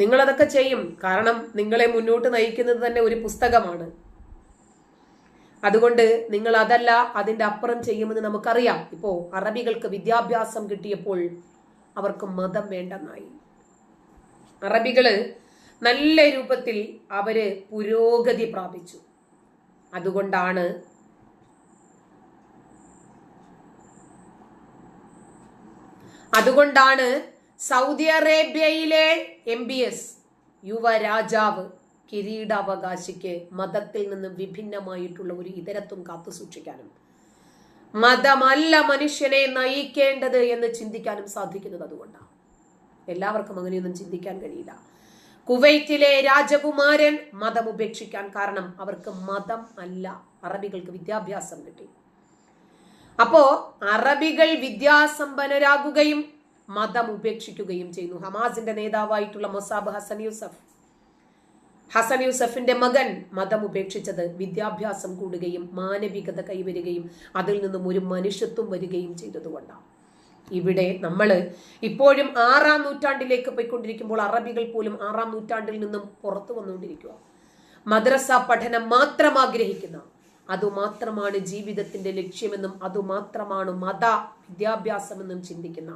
നിങ്ങളതൊക്കെ ചെയ്യും. കാരണം നിങ്ങളെ മുന്നോട്ട് നയിക്കുന്നത് തന്നെ ഒരു പുസ്തകമാണ്. അതുകൊണ്ട് നിങ്ങൾ അതല്ല അതിന്റെ അപ്പുറം ചെയ്യുമെന്ന് നമുക്കറിയാം. ഇപ്പോൾ അറബികൾക്ക് വിദ്യാഭ്യാസം കിട്ടിയപ്പോൾ അവർക്ക് മതം വേണ്ടെന്നായി. അറബികൾ നല്ല രൂപത്തിൽ അവർ പുരോഗതി പ്രാപിച്ചു. അതുകൊണ്ടാണ് അതുകൊണ്ടാണ് സൗദി അറേബ്യയിലെ എം ബി എസ് യുവരാജാവ് കിരീടാവകാശിക്ക് മതത്തിൽ നിന്ന് വിഭിന്നമായിട്ടുള്ള ഒരു ഇതരത്വം കാത്തു സൂക്ഷിക്കാനും മതമല്ല മനുഷ്യനെ നയിക്കേണ്ടത് എന്ന് ചിന്തിക്കാനും സാധിക്കുന്നത് അതുകൊണ്ടാണ്. എല്ലാവർക്കും അങ്ങനെയൊന്നും ചിന്തിക്കാൻ കഴിയില്ല. കുവൈറ്റിലെ രാജകുമാരൻ മതം ഉപേക്ഷിക്കാൻ കാരണം അവർക്ക് മതം അല്ല അറബികൾക്ക് വിദ്യാഭ്യാസം കിട്ടി. അപ്പോ അറബികൾ വിദ്യാസമ്പന്നരാകുകയും മതം ഉപേക്ഷിക്കുകയും ചെയ്യുന്നു. ഹമാസിന്റെ നേതാവായിട്ടുള്ള മൊസാബ് ഹസൻ യൂസഫ്. ഹസൻ യൂസഫിന്റെ മകൻ മതം ഉപേക്ഷിച്ചത് വിദ്യാഭ്യാസം കൂടുകയും മാനവികത കൈവരുകയും അതിൽ നിന്നും ഒരു മനുഷ്യത്വം വരികയും ചെയ്തതുകൊണ്ടാണ്. ഇവിടെ നമ്മൾ ഇപ്പോഴും ആറാം നൂറ്റാണ്ടിലേക്ക് പോയിക്കൊണ്ടിരിക്കുമ്പോൾ അറബികൾ പോലും ആറാം നൂറ്റാണ്ടിൽ നിന്നും പുറത്തു വന്നുകൊണ്ടിരിക്കുക. മദ്രസ പഠനം മാത്രം ആഗ്രഹിക്കുന്ന അതുമാത്രമാണ് ജീവിതത്തിന്റെ ലക്ഷ്യമെന്നും അതുമാത്രമാണ് മത വിദ്യാഭ്യാസമെന്നും ചിന്തിക്കുന്ന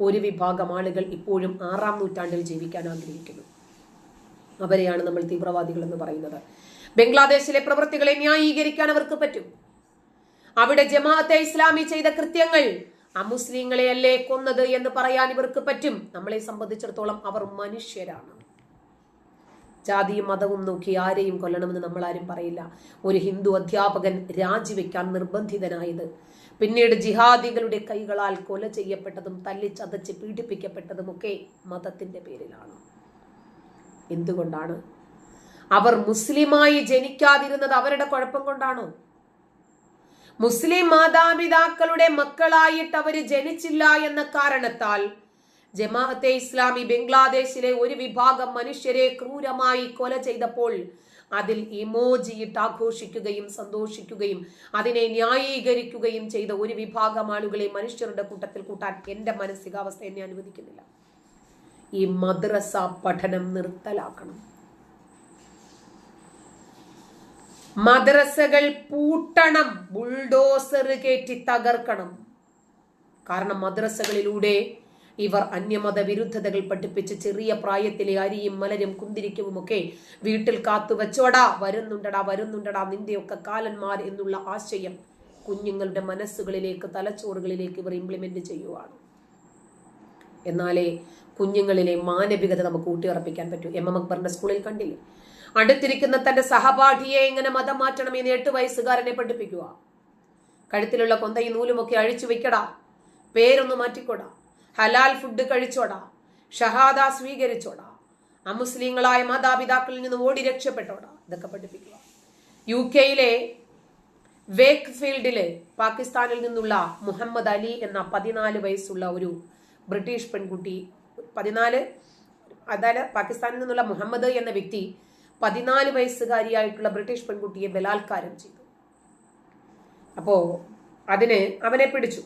ഒരു വിഭാഗം ആളുകൾ ഇപ്പോഴും ആറാം നൂറ്റാണ്ടിൽ ജീവിക്കാൻ ആഗ്രഹിക്കുന്നു. അവരെയാണ് നമ്മൾ തീവ്രവാദികൾ എന്ന് പറയുന്നത്. ബംഗ്ലാദേശിലെ പ്രവൃത്തികളെ ന്യായീകരിക്കാൻ അവർക്ക് പറ്റും. അവിടെ ജമാഅത്തെ ഇസ്ലാമി ചെയ്ത കൃത്യങ്ങൾ അമുസ്ലിങ്ങളെ അല്ലേ കൊന്നത് എന്ന് പറയാൻ ഇവർക്ക് പറ്റും. നമ്മളെ സംബന്ധിച്ചിടത്തോളം അവർ മനുഷ്യരാണ്. ജാതിയും മതവും നോക്കി ആരെയും കൊല്ലണമെന്ന് നമ്മൾ ആരും പറയില്ല. ഒരു ഹിന്ദു അധ്യാപകൻ രാജിവെക്കാൻ നിർബന്ധിതനായത് പിന്നീട് ജിഹാദികളുടെ കൈകളാൽ കൊല ചെയ്യപ്പെട്ടതും തല്ലിച്ചതച്ച് പീഡിപ്പിക്കപ്പെട്ടതുമൊക്കെ മതത്തിന്റെ പേരിലാണ്. എന്തുകൊണ്ടാണ്? അവർ മുസ്ലിമായി ജനിക്കാതിരുന്നത് അവരുടെ കുഴപ്പം കൊണ്ടാണോ? മുസ്ലിം മാതാപിതാക്കളുടെ മക്കളായിട്ട് അവർ ജനിച്ചില്ല എന്ന കാരണത്താൽ ജമാഅത്തെ ഇസ്ലാമി ബംഗ്ലാദേശിലെ ഒരു വിഭാഗം മനുഷ്യരെ ക്രൂരമായി കൊല ചെയ്തപ്പോൾ അതിൽ ഇമോജിയിട്ട് ആഘോഷിക്കുകയും സന്തോഷിക്കുകയും അതിനെ ന്യായീകരിക്കുകയും ചെയ്ത ഒരു വിഭാഗം ആളുകളെ മനുഷ്യരുടെ കൂട്ടത്തിൽ കൂട്ടാൻ എന്റെ മാനസികാവസ്ഥ എന്നെ അനുവദിക്കുന്നില്ല. ഈ മദ്രസ പഠനം നിർത്തലാക്കണം. മദ്രസകൾ പൂട്ടണം ബുൾഡോസർ കയറ്റി തകർക്കണം. കാരണം മദ്രസകളിലൂടെ ഇവർ അന്യമത വിരുദ്ധതകൾ പഠിപ്പിച്ച് ചെറിയ പ്രായത്തിലെ അരിയും മലരും കുന്തിരിക്കുമൊക്കെ വീട്ടിൽ കാത്തു വെച്ചോടാ വരുന്നുണ്ടടാ വരുന്നുണ്ടടാ നിന്റെയൊക്കെ കാലന്മാർ എന്നുള്ള ആശയം കുഞ്ഞുങ്ങളുടെ മനസ്സുകളിലേക്ക് തലച്ചോറുകളിലേക്ക് ഇവർ ഇംപ്ലിമെന്റ് ചെയ്യുവാണ്. എന്നാലേ കുഞ്ഞുങ്ങളിലെ മാനവികത നമുക്ക് ഊട്ടിയുറപ്പിക്കാൻ പറ്റൂ. എം എം അക്ബറിന്റെ സ്കൂളിൽ കണ്ടില്ലേ? അടുത്തിരിക്കുന്ന തന്റെ സഹപാഠിയെ എങ്ങനെ മതം മാറ്റണം എന്ന് എട്ട് വയസ്സുകാരനെ പഠിപ്പിക്കുക. കഴുത്തിലുള്ള കൊന്തയും നൂലുമൊക്കെ അഴിച്ചു വെക്കടാ പേരൊന്ന് മാറ്റിക്കോടാ. ഹലാൽ ഫുഡ് കഴിച്ചോടാ ഷഹാദ സ്വീകരിച്ചോടാ അമുസ്ലിങ്ങളായ മാതാപിതാക്കളിൽ നിന്ന് ഓടി രക്ഷപ്പെട്ടോടാ. ഇതൊക്കെ പഠിപ്പിക്കുക. യു കെയിലെ വേക്ക് ഫീൽഡിലെ പാകിസ്ഥാനിൽ നിന്നുള്ള മുഹമ്മദ് അലി എന്ന പതിനാല് വയസ്സുള്ള ഒരു ബ്രിട്ടീഷ് പെൺകുട്ടി പതിനാല് അതായത് പാകിസ്ഥാനിൽ നിന്നുള്ള മുഹമ്മദ് എന്ന വ്യക്തി പതിനാല് വയസ്സുകാരിയായിട്ടുള്ള ബ്രിട്ടീഷ് പെൺകുട്ടിയെ ബലാത്കാരം ചെയ്തു. അപ്പോ അതിന് അവനെ പിടിച്ചു.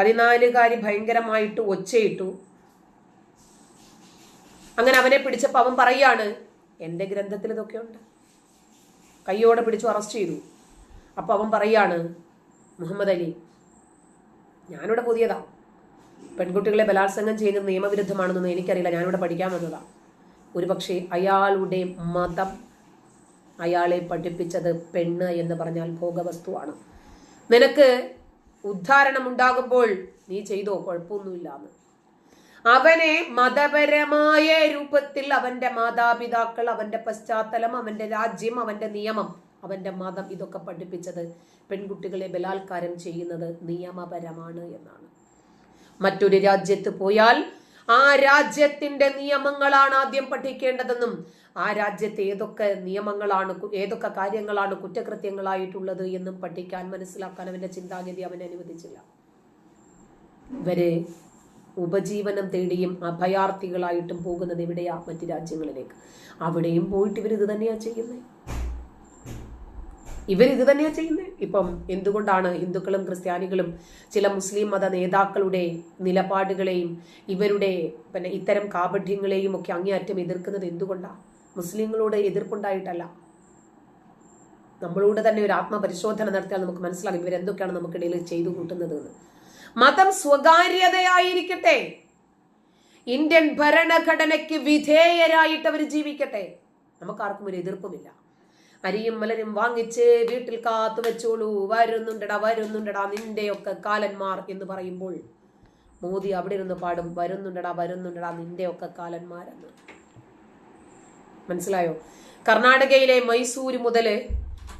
പതിനാലുകാരി ഭയങ്കരമായിട്ട് ഒച്ചയിട്ടു. അങ്ങനെ അവനെ പിടിച്ചപ്പോൾ അവൻ പറയാണ് എന്റെ ഗ്രന്ഥത്തിൽ ഇതൊക്കെ ഉണ്ട്. കയ്യോടെ പിടിച്ചു അറസ്റ്റ് ചെയ്തു. അപ്പോൾ അവൻ പറയാണ് മുഹമ്മദ് അലി ഞാനിവിടെ പുതിയതാ. പെൺകുട്ടികളെ ബലാത്സംഗം ചെയ്യുന്നത് നിയമവിരുദ്ധമാണെന്നൊന്നും എനിക്കറിയില്ല. ഞാനിവിടെ പഠിക്കാൻ വന്നതാ. ഒരുപക്ഷെ അയാളുടെ മതം അയാളെ പഠിപ്പിച്ചത് പെണ്ണ് എന്ന് പറഞ്ഞാൽ ഭോഗവസ്തുവാണ്. നിനക്ക് ഉദ്ധാരണം ഉണ്ടാകുമ്പോൾ നീ ചെയ്തോ കുഴപ്പമൊന്നുമില്ല അവനെ മതപരമായ രൂപത്തിൽ അവന്റെ മാതാപിതാക്കൾ അവന്റെ പശ്ചാത്തലം അവന്റെ രാജ്യം അവന്റെ നിയമം അവന്റെ മതം ഇതൊക്കെ പഠിപ്പിച്ചത് പെൺകുട്ടികളെ ബലാത്കാരം ചെയ്യുന്നത് നിയമപരമാണ് എന്നാണ്. മറ്റൊരു രാജ്യത്ത് പോയാൽ ആ രാജ്യത്തിന്റെ നിയമങ്ങളാണ് ആദ്യം പഠിക്കേണ്ടതെന്നും ആ രാജ്യത്തെ ഏതൊക്കെ നിയമങ്ങളാണ് ഏതൊക്കെ കാര്യങ്ങളാണ് കുറ്റകൃത്യങ്ങളായിട്ടുള്ളത് എന്നും പഠിക്കാൻ മനസ്സിലാക്കാൻ അവന്റെ ചിന്താഗതി അവൻ അനുവദിച്ചില്ല. ഇവർ ഉപജീവനം തേടിയും അഭയാർത്ഥികളായിട്ടും പോകുന്നത് എവിടെയാ? മറ്റു രാജ്യങ്ങളിലേക്ക്. അവിടെയും പോയിട്ട് ഇവർ ഇത് തന്നെയാ ചെയ്യുന്നത് ഇവർ ഇത് തന്നെയാണ് ചെയ്യുന്നത് ഇപ്പം എന്തുകൊണ്ടാണ് ഹിന്ദുക്കളും ക്രിസ്ത്യാനികളും ചില മുസ്ലിം മത നേതാക്കളുടെ നിലപാടുകളെയും ഇവരുടെ പിന്നെ ഇത്തരം കാപഠ്യങ്ങളെയും ഒക്കെ അങ്ങേയറ്റം എതിർക്കുന്നത് എന്തുകൊണ്ടാണ് മുസ്ലിങ്ങളോട് എതിർപ്പുണ്ടായിട്ടല്ല. നമ്മളോട് തന്നെ ഒരു ആത്മപരിശോധന നടത്തിയാൽ നമുക്ക് മനസ്സിലാകും ഇവരെന്തൊക്കെയാണ് നമുക്കിടയിൽ ചെയ്തു കൂട്ടുന്നത് എന്ന്. മതം സ്വകാര്യതയായിരിക്കട്ടെ. ഇന്ത്യൻ ഭരണഘടനയ്ക്ക് വിധേയരായിട്ട് അവർ ജീവിക്കട്ടെ. നമുക്കാർക്കും ഒരു എതിർപ്പുമില്ല. അരിയും മലരും വാങ്ങിച്ച് വീട്ടിൽ കാത്തു വെച്ചോളൂ. വരുന്നുണ്ടടാ വരുന്നുണ്ടടാ നിന്റെയൊക്കെ കാലന്മാർ എന്ന് പറയുമ്പോൾ മോദി അവിടെ ഇരുന്ന് പാടും. വരുന്നുണ്ടടാ വരുന്നുണ്ടടാ നിന്റെയൊക്കെ കാലന്മാരെന്ന്. മനസ്സിലായോ? കർണാടകയിലെ മൈസൂര് മുതൽ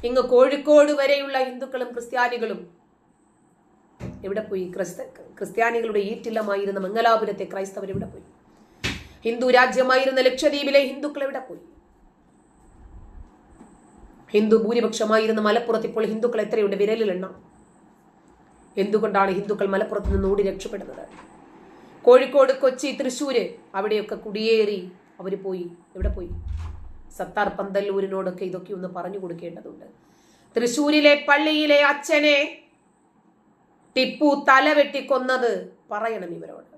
ഇങ്ങ് കോഴിക്കോട് വരെയുള്ള ഹിന്ദുക്കളും ക്രിസ്ത്യാനികളും എവിടെ പോയി? ക്രിസ്ത ക്രിസ്ത്യാനികളുടെ ഈറ്റില്ലമായിരുന്ന മംഗലാപുരത്തെ ക്രൈസ്തവർ എവിടെ പോയി? ഹിന്ദു രാജ്യമായിരുന്ന ലക്ഷദ്വീപിലെ ഹിന്ദുക്കൾ എവിടെ പോയി? ഹിന്ദു ഭൂരിപക്ഷമായിരുന്ന മലപ്പുറത്ത് ഇപ്പോൾ ഹിന്ദുക്കൾ എത്രയുണ്ട്? വിരലിലെണ്ണം. എന്തുകൊണ്ടാണ് ഹിന്ദുക്കൾ മലപ്പുറത്ത് നിന്ന് ഓടി രക്ഷപ്പെടുന്നത്? കോഴിക്കോട് കൊച്ചി തൃശ്ശൂര് അവിടെയൊക്കെ കുടിയേറി അവർ പോയി. എവിടെ പോയി? സത്താർ പന്തല്ലൂരിനോടൊക്കെ ഇതൊക്കെ ഒന്ന് പറഞ്ഞു കൊടുക്കേണ്ടതുണ്ട്. തൃശൂരിലെ പള്ളിയിലെ അച്ഛനെ ടിപ്പു തല വെട്ടിക്കൊന്നത് പറയണം ഇവരോട്.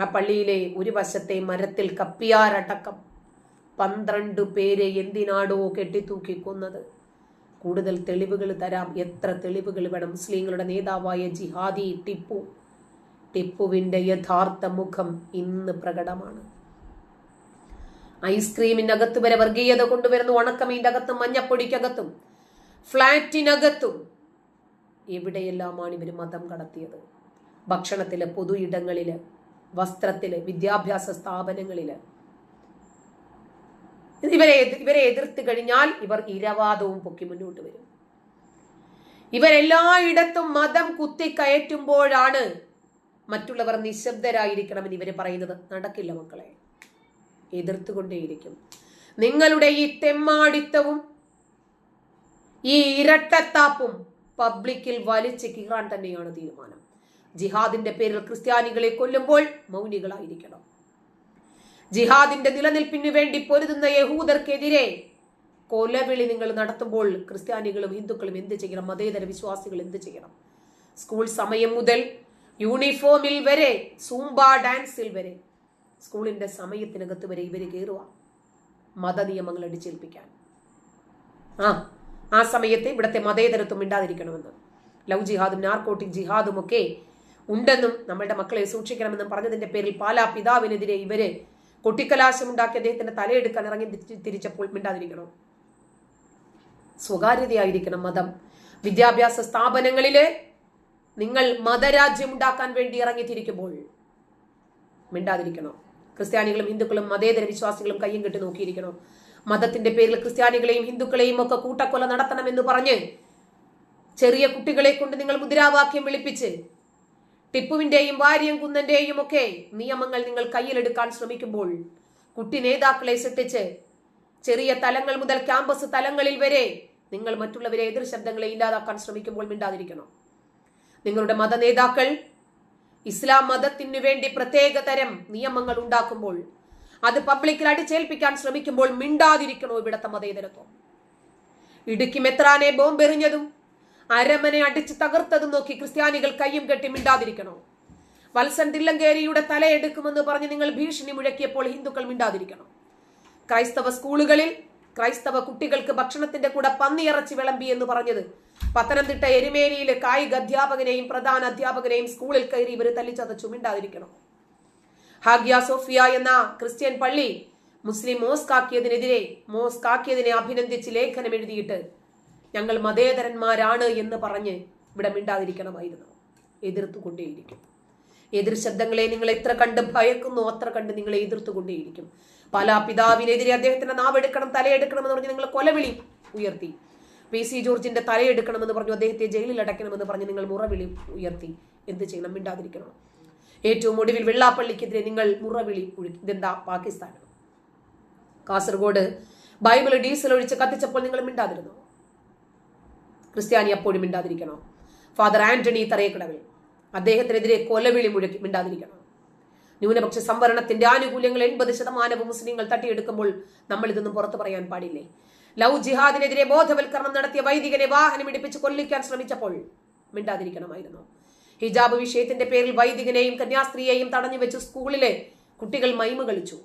ആ പള്ളിയിലെ ഒരു വശത്തെ മരത്തിൽ കപ്പിയാരടക്കം പന്ത്രണ്ട് പേരെ എന്തിനാടോ കെട്ടിത്തൂക്കി കൊന്നത്. കൂടുതൽ തെളിവുകൾ തരാം. എത്ര തെളിവുകൾ വേണം? മുസ്ലിങ്ങളുടെ നേതാവായ ജിഹാദി ടിപ്പു. ടിപ്പുവിന്റെ യഥാർത്ഥ മുഖം ഇന്ന് പ്രകടമാണ്. ഐസ്ക്രീമിനകത്ത് വരെ വർഗീയത കൊണ്ടുവരുന്നു ഉണക്കമീന്റെ അകത്തും മഞ്ഞപ്പൊടിക്കകത്തും ഫ്ളാറ്റിനകത്തും എവിടെയെല്ലാമാണ് ഇവർ മതം കടത്തിയത്? ഭക്ഷണത്തിലെ പൊതു ഇടങ്ങളിൽ വസ്ത്രത്തിൽ വിദ്യാഭ്യാസ സ്ഥാപനങ്ങളിൽ. ഇവരെ ഇവരെ എതിർത്ത് കഴിഞ്ഞാൽ ഇവർ ഇരവാദവും പൊക്കി മുന്നോട്ട് വരും. ഇവരെല്ലായിടത്തും മതം കുത്തിക്കയറ്റുമ്പോഴാണ് മറ്റുള്ളവർ നിശബ്ദരായിരിക്കണമെന്ന് ഇവർ പറയുന്നത്. നടക്കില്ല മക്കളെ. എതിർത്തുകൊണ്ടേയിരിക്കും. നിങ്ങളുടെ ഈ തെമ്മാടിത്തവും ഈ ഇരട്ടത്താപ്പും പബ്ലിക്കിൽ വലിച്ചു കീറാൻ തന്നെയാണ് തീരുമാനം. ജിഹാദിന്റെ പേരിൽ ക്രിസ്ത്യാനികളെ കൊല്ലുമ്പോൾ മൗനികളായിരിക്കണം. ജിഹാദിന്റെ നിലനിൽപ്പിന് വേണ്ടി പൊരുതുന്ന യഹൂദർക്കെതിരെ കൊലവിളി നിങ്ങൾ നടത്തുമ്പോൾ ക്രിസ്ത്യാനികളും ഹിന്ദുക്കളും എന്ത് ചെയ്യണം? മതേതര വിശ്വാസികൾ എന്ത് ചെയ്യണം? സ്കൂൾ സമയം മുതൽ യൂണിഫോമിൽ വരെ സൂംബ ഡാൻസിൽ വരെ സ്കൂളിന്റെ സമയത്തിനകത്ത് വരെ ഇവർ കയറുക മത നിയമങ്ങൾ അടിച്ചേൽപ്പിക്കാൻ. ആ ആ സമയത്ത് ഇവിടുത്തെ മതേതരത്വം മിണ്ടാതിരിക്കണമെന്ന്. ലവ് ജിഹാദും നാർക്കോട്ടിക് ജിഹാദും ഒക്കെ ഉണ്ടെന്നും നമ്മളുടെ മക്കളെ സൂക്ഷിക്കണമെന്നും പറഞ്ഞതിന്റെ പേരിൽ പാലാ പിതാവിനെതിരെ ഇവർ കൊട്ടിക്കലാശമുണ്ടാക്കി അദ്ദേഹത്തിന്റെ തലയെടുക്കാൻ ഇറങ്ങി തിരിച്ചപ്പോൾ മിണ്ടാതിരിക്കണം. സ്വകാര്യതയായിരിക്കണം മതം. വിദ്യാഭ്യാസ സ്ഥാപനങ്ങളിൽ നിങ്ങൾ മതരാജ്യം ഉണ്ടാക്കാൻ വേണ്ടി ഇറങ്ങിത്തിരിക്കുമ്പോൾ മിണ്ടാതിരിക്കണം. ക്രിസ്ത്യാനികളും ഹിന്ദുക്കളും മതേതര വിശ്വാസികളും കയ്യും കെട്ടി നോക്കിയിരിക്കണം മതത്തിന്റെ പേരിൽ ക്രിസ്ത്യാനികളെയും ഹിന്ദുക്കളെയും ഒക്കെ കൂട്ടക്കൊല നടത്തണമെന്ന് പറഞ്ഞ് ചെറിയ കുട്ടികളെ കൊണ്ട് നിങ്ങൾ മുദ്രാവാക്യം വിളിപ്പിച്ച് ടിപ്പുവിന്റെയും വാര്യം കുന്നന്റെയും ഒക്കെ നിയമങ്ങൾ നിങ്ങൾ കയ്യിലെടുക്കാൻ ശ്രമിക്കുമ്പോൾ കുട്ടി നേതാക്കളെ സൃഷ്ടിച്ച് ചെറിയ തലങ്ങൾ മുതൽ ക്യാമ്പസ് തലങ്ങളിൽ വരെ നിങ്ങൾ മറ്റുള്ളവരെ എതിർ ശബ്ദങ്ങളെ ഇല്ലാതാക്കാൻ ശ്രമിക്കുമ്പോൾ മിണ്ടാതിരിക്കണം. നിങ്ങളുടെ മത നേതാക്കൾ ഇസ്ലാം മതത്തിനു വേണ്ടി പ്രത്യേക തരം നിയമങ്ങൾ ഉണ്ടാക്കുമ്പോൾ അത് പബ്ലിക്കിൽ അടിച്ചേൽപ്പിക്കാൻ ശ്രമിക്കുമ്പോൾ മിണ്ടാതിരിക്കണോ ഇവിടത്തെ മതേതരത്വം? ഇടുക്കി മെത്രാനെ ബോംബെറിഞ്ഞതും അരമനെ അടിച്ച് തകർത്തതും നോക്കി ക്രിസ്ത്യാനികൾ കയ്യും കെട്ടി മിണ്ടാതിരിക്കണോ? വത്സൻ തില്ലങ്കേരിയുടെ തലയെടുക്കുമെന്ന് പറഞ്ഞ് നിങ്ങൾ ഭീഷണി മുഴക്കിയപ്പോൾ ഹിന്ദുക്കൾ മിണ്ടാതിരിക്കണം? ക്രൈസ്തവ സ്കൂളുകളിൽ ക്രൈസ്തവ കുട്ടികൾക്ക് ഭക്ഷണത്തിന്റെ കൂടെ പന്നിയിറച്ചി വിളമ്പി എന്ന് പറഞ്ഞത്. പത്തനംതിട്ട എരുമേലിയിലെ കായിക അധ്യാപകനെയും പ്രധാന അധ്യാപകനെയും സ്കൂളിൽ കയറി ഇവർ തല്ലിച്ചതച്ചു. മിണ്ടാതിരിക്കണം. ഹാഗ്യ സോഫിയ എന്ന ക്രിസ്ത്യൻ പള്ളി മുസ്ലിം മോസ്കാക്കിയതിനെതിരെ മോസ്കാക്കിയതിനെ അഭിനന്ദിച്ച് ലേഖനം എഴുതിയിട്ട് ഞങ്ങൾ മതേതരന്മാരാണ് എന്ന് പറഞ്ഞ് ഇവിടെ മിണ്ടാതിരിക്കണമായിരുന്നു. എതിർത്തുകൊണ്ടേയിരിക്കും. എതിർ ശബ്ദങ്ങളെ നിങ്ങൾ എത്ര കണ്ട് ഭയക്കുന്നു അത്ര കണ്ട് നിങ്ങളെ എതിർത്തുകൊണ്ടേയിരിക്കും. പല പിതാവിനെതിരെ അദ്ദേഹത്തിന്റെ നാവെടുക്കണം തലയെടുക്കണം എന്ന് പറഞ്ഞ് നിങ്ങൾ കൊലവിളി ഉയർത്തി. പി സി ജോർജിന്റെ തലയെടുക്കണമെന്ന് പറഞ്ഞു അദ്ദേഹത്തെ ജയിലിൽ അടയ്ക്കണമെന്ന് പറഞ്ഞ് നിങ്ങൾ മുറവിളി ഉയർത്തി. എന്ത് ചെയ്യണം? മിണ്ടാതിരിക്കണം. ഏറ്റവും ഒടുവിൽ വെള്ളാപ്പള്ളിക്കെതിരെ നിങ്ങൾ മുറവിളി ഇതെന്താ? പാകിസ്ഥാൻ കാസർഗോഡ് ബൈബിൾ ഡീസൽ ഒഴിച്ച് കത്തിച്ചപ്പോൾ നിങ്ങൾ മിണ്ടാതിരുന്നു? ക്രിസ്ത്യാനി അപ്പോഴും മിണ്ടാതിരിക്കണം? ഫാദർ ആന്റണി തറയക്കടവിൽ അദ്ദേഹത്തിനെതിരെ കൊലവിളി മുഴക്കി മിണ്ടാതിരിക്കണം. ന്യൂനപക്ഷ സംവരണത്തിന്റെ ആനുകൂല്യങ്ങൾ എൺപത് ശതമാനവും മുസ്ലിങ്ങൾ തട്ടിയെടുക്കുമ്പോൾ നമ്മൾ ഇതൊന്നും പുറത്തു പറയാൻ പാടില്ലേ? ലവ് ജിഹാദിനെതിരെ ബോധവൽക്കരണം നടത്തിയ വൈദികനെ വാഹനം ഇടിപ്പിച്ച് കൊല്ലിക്കാൻ ശ്രമിച്ചപ്പോൾ മിണ്ടാതിരിക്കണമായിരുന്നു. ഹിജാബ് വിഷയത്തിന്റെ പേരിൽ വൈദികനെയും കന്യാസ്ത്രീയെയും തടഞ്ഞു വെച്ച് സ്കൂളിലെ കുട്ടികൾ മൈമ കളിച്ചു.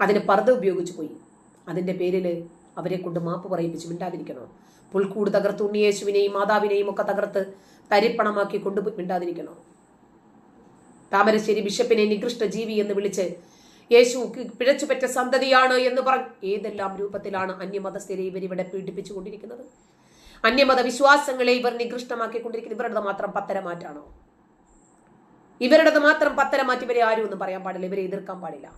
അതിന് പർദ്ദ ഉപയോഗിച്ചു പോയി. അതിന്റെ പേരിൽ അവരെ കൊണ്ട് മാപ്പ് പറയിപ്പിച്ച് മിണ്ടാതിരിക്കണോ. പുൽക്കൂട് തകർത്ത് ഉണ്ണിയേശുവിനെയും മാതാവിനെയും ഒക്കെ തകർത്ത് തരിപ്പണമാക്കി കൊണ്ടുപോയി മിണ്ടാതിരിക്കണോ? താമരശ്ശേരി ബിഷപ്പിനെ നികൃഷ്ട ജീവി എന്ന് വിളിച്ച് യേശു പിഴച്ചുപറ്റ സന്തതിയാണ് എന്ന് പറഞ്ഞ് ഏതെല്ലാം രൂപത്തിലാണ് അന്യമതസ്ഥരെ ഇവർ ഇവിടെ പീഡിപ്പിച്ചുകൊണ്ടിരിക്കുന്നത്? അന്യമത വിശ്വാസങ്ങളെ ഇവർ നികൃഷ്ടമാക്കിക്കൊണ്ടിരിക്കുന്നത് ഇവരുടെ മാത്രം പത്തരമാറ്റാണോ ഇവരുടേത് മാത്രം പത്തരമാറ്റി ഇവരെ ആരും ഒന്നും പറയാൻ പാടില്ല ഇവരെ എതിർക്കാൻ പാടില്ല.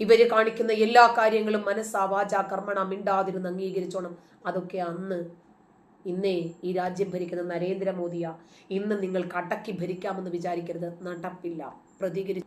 ഇവർ കാണിക്കുന്ന എല്ലാ കാര്യങ്ങളും മനസ്സാ വാച കർമ്മണ മിണ്ടാതിരുന്ന് അംഗീകരിച്ചോണം. അതൊക്കെ അന്ന് ഇന്നേ ഈ രാജ്യം ഭരിക്കുന്ന നരേന്ദ്രമോദിയ. ഇന്ന് നിങ്ങൾ കടക്കി ഭരിക്കാമെന്ന് വിചാരിക്കരുത്. നടപ്പില്ല. പ്രതികരിച്ചു